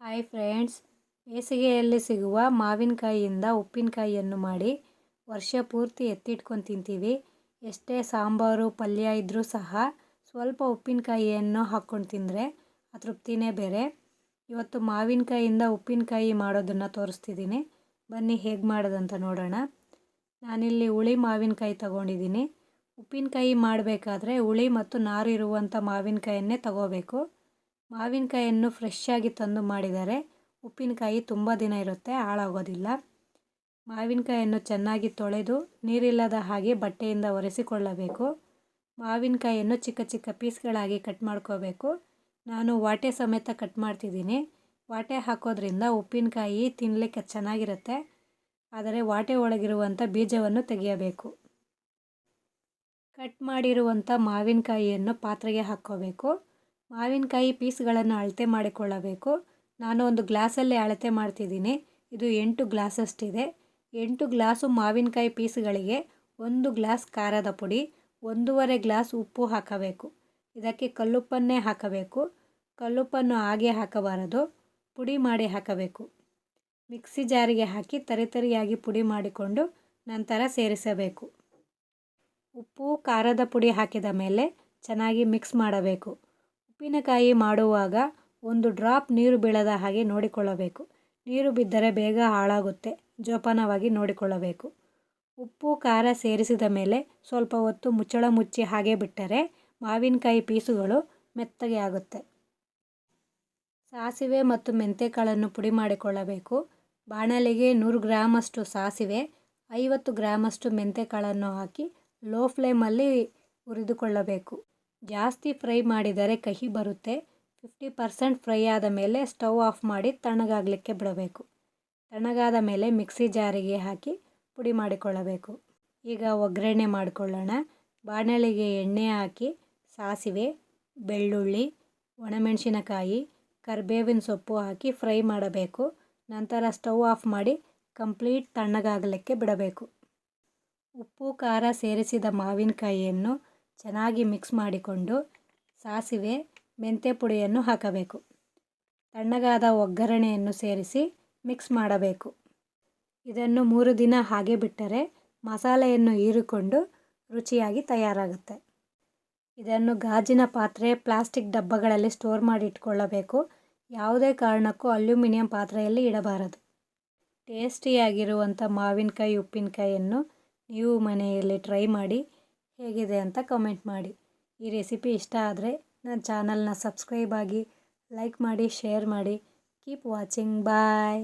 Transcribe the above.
Hi friends ಬೇಸಿಗೆಯಲ್ಲಿ ಸಿಗುವ ಮಾವಿನಕಾಯಿಯಿಂದ ಉಪ್ಪಿನಕಾಯಿಯನ್ನು ಮಾಡಿ ವರ್ಷ ಪೂರ್ತಿ ಎತ್ತಿಟ್ಕೊಂಡು ತಿಂತೀವಿ. ಎಷ್ಟೇ ಸಾಂಬಾರು, ಪಲ್ಯ ಇದ್ದರೂ ಸಹ ಸ್ವಲ್ಪ ಉಪ್ಪಿನಕಾಯಿಯನ್ನು ಹಾಕ್ಕೊಂಡು ತಿಂದರೆ ಆ ತೃಪ್ತಿನೇ ಬೇರೆ. ಇವತ್ತು ಮಾವಿನಕಾಯಿಯಿಂದ ಉಪ್ಪಿನಕಾಯಿ ಮಾಡೋದನ್ನು ತೋರಿಸ್ತಿದ್ದೀನಿ. ಬನ್ನಿ ಹೇಗೆ ಮಾಡೋದಂತ ನೋಡೋಣ. ನಾನಿಲ್ಲಿ ಹುಳಿ ಮಾವಿನಕಾಯಿ ತಗೊಂಡಿದ್ದೀನಿ. ಉಪ್ಪಿನಕಾಯಿ ಮಾಡಬೇಕಾದ್ರೆ ಹುಳಿ ಮತ್ತು ನಾರು ಇರುವಂಥ ಮಾವಿನಕಾಯನ್ನೇ ತಗೋಬೇಕು. ಮಾವಿನಕಾಯಿಯನ್ನು ಫ್ರೆಶ್ ಆಗಿ ತಂದು ಮಾಡಿದರೆ ಉಪ್ಪಿನಕಾಯಿ ತುಂಬ ದಿನ ಇರುತ್ತೆ, ಹಾಳಾಗೋದಿಲ್ಲ. ಮಾವಿನಕಾಯಿಯನ್ನು ಚೆನ್ನಾಗಿ ತೊಳೆದು ನೀರಿಲ್ಲದ ಹಾಗೆ ಬಟ್ಟೆಯಿಂದ ಒರೆಸಿಕೊಳ್ಳಬೇಕು. ಮಾವಿನಕಾಯಿಯನ್ನು ಚಿಕ್ಕ ಚಿಕ್ಕ ಪೀಸ್ಗಳಾಗಿ ಕಟ್ ಮಾಡ್ಕೋಬೇಕು. ನಾನು ವಾಟೆ ಸಮೇತ ಕಟ್ ಮಾಡ್ತಿದ್ದೀನಿ. ವಾಟೆ ಹಾಕೋದ್ರಿಂದ ಉಪ್ಪಿನಕಾಯಿ ತಿನ್ನಲಿಕ್ಕೆ ಚೆನ್ನಾಗಿರುತ್ತೆ. ಆದರೆ ವಾಟೆ ಒಳಗಿರುವಂಥ ಬೀಜವನ್ನು ತೆಗೆಯಬೇಕು. ಕಟ್ ಮಾಡಿರುವಂಥ ಮಾವಿನಕಾಯಿಯನ್ನು ಪಾತ್ರೆಗೆ ಹಾಕ್ಕೋಬೇಕು. ಮಾವಿನಕಾಯಿ ಪೀಸ್ಗಳನ್ನು ಅಳತೆ ಮಾಡಿಕೊಳ್ಳಬೇಕು. ನಾನು ಒಂದು ಗ್ಲಾಸಲ್ಲಿ ಅಳತೆ ಮಾಡ್ತಿದ್ದೀನಿ. ಇದು ಎಂಟು ಗ್ಲಾಸಷ್ಟಿದೆ. ಎಂಟು ಗ್ಲಾಸು ಮಾವಿನಕಾಯಿ ಪೀಸ್ಗಳಿಗೆ ಒಂದು ಗ್ಲಾಸ್ ಖಾರದ ಪುಡಿ, ಒಂದೂವರೆ ಗ್ಲಾಸ್ ಉಪ್ಪು ಹಾಕಬೇಕು. ಇದಕ್ಕೆ ಕಲ್ಲುಪ್ಪನ್ನೇ ಹಾಕಬೇಕು. ಕಲ್ಲುಪ್ಪನ್ನು ಹಾಗೆ ಹಾಕಬಾರದು. ಪುಡಿ ಮಾಡಿ ಹಾಕಬೇಕು. ಮಿಕ್ಸಿ ಜಾರಿಗೆ ಹಾಕಿ ತರಿತರಿಯಾಗಿ ಪುಡಿ ಮಾಡಿಕೊಂಡು ನಂತರ ಸೇರಿಸಬೇಕು. ಉಪ್ಪು, ಖಾರದ ಪುಡಿ ಹಾಕಿದ ಮೇಲೆ ಚೆನ್ನಾಗಿ ಮಿಕ್ಸ್ ಮಾಡಬೇಕು. ಉಪ್ಪಿನಕಾಯಿ ಮಾಡುವಾಗ ಒಂದು ಡ್ರಾಪ್ ನೀರು ಬೀಳದ ಹಾಗೆ ನೋಡಿಕೊಳ್ಳಬೇಕು. ನೀರು ಬಿದ್ದರೆ ಬೇಗ ಹಾಳಾಗುತ್ತೆ. ಜೋಪಾನವಾಗಿ ನೋಡಿಕೊಳ್ಳಬೇಕು. ಉಪ್ಪು, ಖಾರ ಸೇರಿಸಿದ ಮೇಲೆ ಸ್ವಲ್ಪ ಹೊತ್ತು ಮುಚ್ಚಳ ಮುಚ್ಚಿ ಹಾಗೆ ಬಿಟ್ಟರೆ ಮಾವಿನಕಾಯಿ ಪೀಸುಗಳು ಮೆತ್ತಗೆ ಆಗುತ್ತೆ. ಸಾಸಿವೆ ಮತ್ತು ಮೆಂತೆಕಾಳನ್ನು ಪುಡಿ ಮಾಡಿಕೊಳ್ಳಬೇಕು. ಬಾಣಲೆಗೆ ನೂರು ಗ್ರಾಮಷ್ಟು ಸಾಸಿವೆ, ಐವತ್ತು ಗ್ರಾಮಷ್ಟು ಮೆಂತೆಕಾಳನ್ನು ಹಾಕಿ ಲೋ ಫ್ಲೇಮಲ್ಲಿ ಹುರಿದುಕೊಳ್ಳಬೇಕು. ಜಾಸ್ತಿ ಫ್ರೈ ಮಾಡಿದರೆ ಕಹಿ ಬರುತ್ತೆ. ಫಿಫ್ಟಿ ಪರ್ಸೆಂಟ್ ಫ್ರೈ ಆದ ಮೇಲೆ ಸ್ಟವ್ ಆಫ್ ಮಾಡಿ ತಣ್ಣಗಾಗಲಿಕ್ಕೆ ಬಿಡಬೇಕು. ತಣ್ಣಗಾದ ಮೇಲೆ ಮಿಕ್ಸಿ ಜಾರಿಗೆ ಹಾಕಿ ಪುಡಿ ಮಾಡಿಕೊಳ್ಳಬೇಕು. ಈಗ ಒಗ್ಗರಣೆ ಮಾಡಿಕೊಳ್ಳೋಣ. ಬಾಣಲೆಗೆ ಎಣ್ಣೆ ಹಾಕಿ, ಸಾಸಿವೆ, ಬೆಳ್ಳುಳ್ಳಿ, ಒಣಮೆಣಸಿನಕಾಯಿ, ಕರಿಬೇವಿನ ಸೊಪ್ಪು ಹಾಕಿ ಫ್ರೈ ಮಾಡಬೇಕು. ನಂತರ ಸ್ಟವ್ ಆಫ್ ಮಾಡಿ ಕಂಪ್ಲೀಟ್ ತಣ್ಣಗಾಗಲಿಕ್ಕೆ ಬಿಡಬೇಕು. ಉಪ್ಪು, ಖಾರ ಸೇರಿಸಿದ ಮಾವಿನಕಾಯಿಯನ್ನು ಚೆನ್ನಾಗಿ ಮಿಕ್ಸ್ ಮಾಡಿಕೊಂಡು ಸಾಸಿವೆ, ಮೆಂತ್ಯ ಪುಡಿಯನ್ನು ಹಾಕಬೇಕು. ತಣ್ಣಗಾದ ಒಗ್ಗರಣೆಯನ್ನು ಸೇರಿಸಿ ಮಿಕ್ಸ್ ಮಾಡಬೇಕು. ಇದನ್ನು ಮೂರು ದಿನ ಹಾಗೆ ಬಿಟ್ಟರೆ ಮಸಾಲೆಯನ್ನು ಹೀರಿಕೊಂಡು ರುಚಿಯಾಗಿ ತಯಾರಾಗುತ್ತೆ. ಇದನ್ನು ಗಾಜಿನ ಪಾತ್ರೆ ಪ್ಲಾಸ್ಟಿಕ್ ಡಬ್ಬಗಳಲ್ಲಿ ಸ್ಟೋರ್ ಮಾಡಿ ಇಟ್ಕೊಳ್ಳಬೇಕು. ಯಾವುದೇ ಕಾರಣಕ್ಕೂ ಅಲ್ಯೂಮಿನಿಯಂ ಪಾತ್ರೆಯಲ್ಲಿ ಇಡಬಾರದು. ಟೇಸ್ಟಿಯಾಗಿರುವಂಥ ಮಾವಿನಕಾಯಿ, ಉಪ್ಪಿನಕಾಯಿಯನ್ನು ನೀವು ಮನೆಯಲ್ಲಿ ಟ್ರೈ ಮಾಡಿ ಹೇಗಿದೆ ಅಂತ ಕಮೆಂಟ್ ಮಾಡಿ. ಈ ರೆಸಿಪಿ ಇಷ್ಟ ಆದರೆ ನನ್ನ ಚಾನಲ್ನ ಸಬ್ಸ್ಕ್ರೈಬ್ ಆಗಿ ಲೈಕ್ ಮಾಡಿ ಶೇರ್ ಮಾಡಿ. Keep watching bye